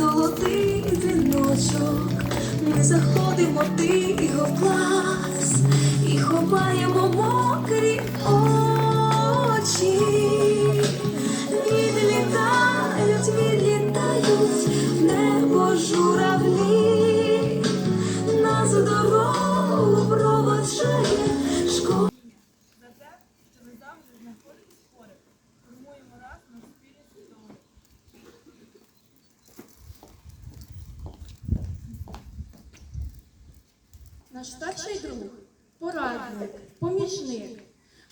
золотий дзвіночок. Ми заходимо тихо в клас і ховаємо мокрі Наш старший друг, порадник, помічник,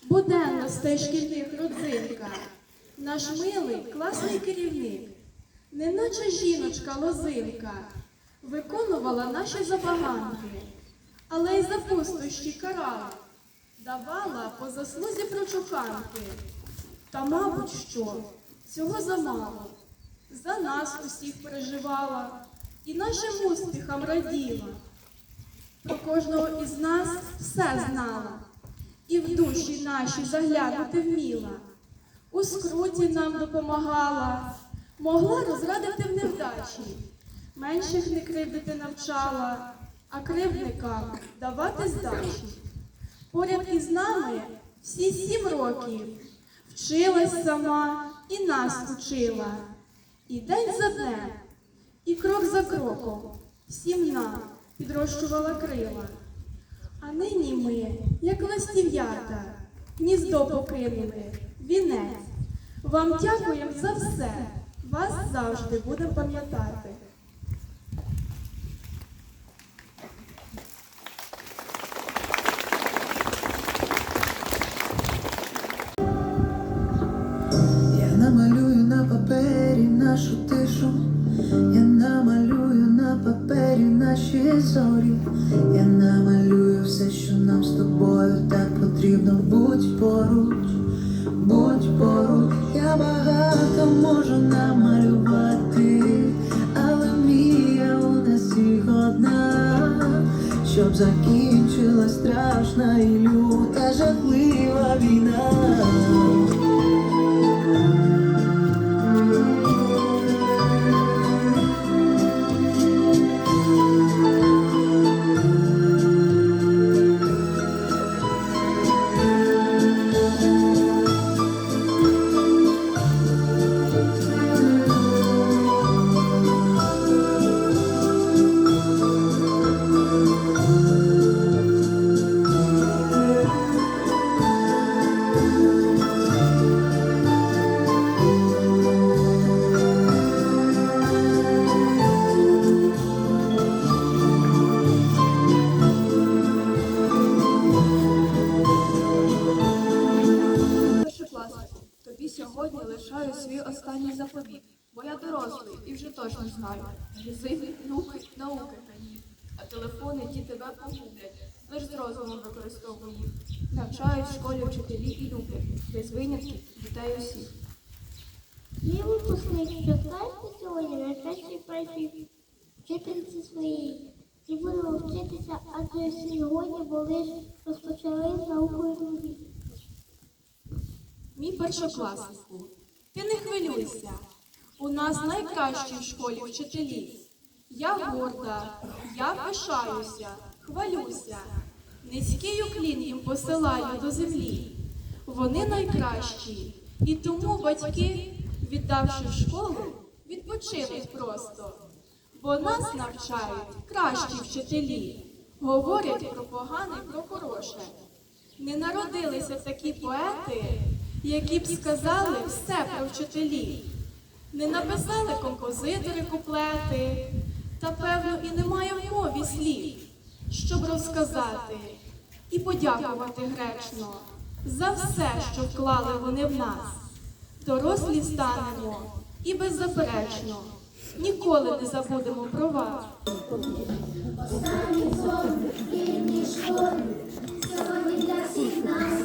буденно стежкільних родзинка, наш милий класний керівник, неначе жіночка лозинка, виконувала наші забаганки, але й за пустощі карала, давала по заслузі прочуханки. Та, мабуть, що цього замало. За нас усіх переживала і нашим успіхам раділа. Про кожного із нас все знала, і в душі наші заглянути вміла. У скруті нам допомагала, могла розрадити в невдачі, менших не кривдити навчала, а кривдникам давати здачі. Поряд із нами всі сім років вчилась сама і нас учила, і день за днем, і крок за кроком всім нам підрощувала крила. А нині ми, як ластів'ята, гніздо покинули, вінець. Вам дякуємо за все, вас завжди будемо пам'ятати. Наші зорі, я намалюю все, що нам з тобою так потрібно. Будь поруч, будь поруч, я багато можу намалювати, але мрія у нас всіх одна, щоб закінчилась страшна і люта жахлива війна. Сьогодні лишаю свій останній заповіт, бо я дорослий і вже точно знаю. Язик, науки, науки тані, а телефони ті тебе погублять. Лиш з розумом використовуй їх. Навчають в школі вчителі і люди, без винятків дітей усіх. Мій випускник, що знаєте сьогодні найкращий працює вчительці своєї. І будемо вчитися, адже сьогодні бо лиш розпочали з наукою нові. Мій першокласнику, хвилюйся. У нас найкращі в школі вчителі. Я горда, я пишаюся, хвалюся. Низький уклін їм посилаю до землі. Вони найкращі, і тому батьки, віддавши в школу, відпочинуть просто. Бо нас навчають кращі вчителі, говорять про погане, про хороше. Не народилися такі поети, які б сказали все про вчителі. Не написали композитори куплети, та певно і немає в мові слів, щоб розказати і подякувати гречно за все, що вклали вони в нас. Дорослі станемо і беззаперечно ніколи не забудемо про вас. Останній сон, школі, сьогодні для всіх нас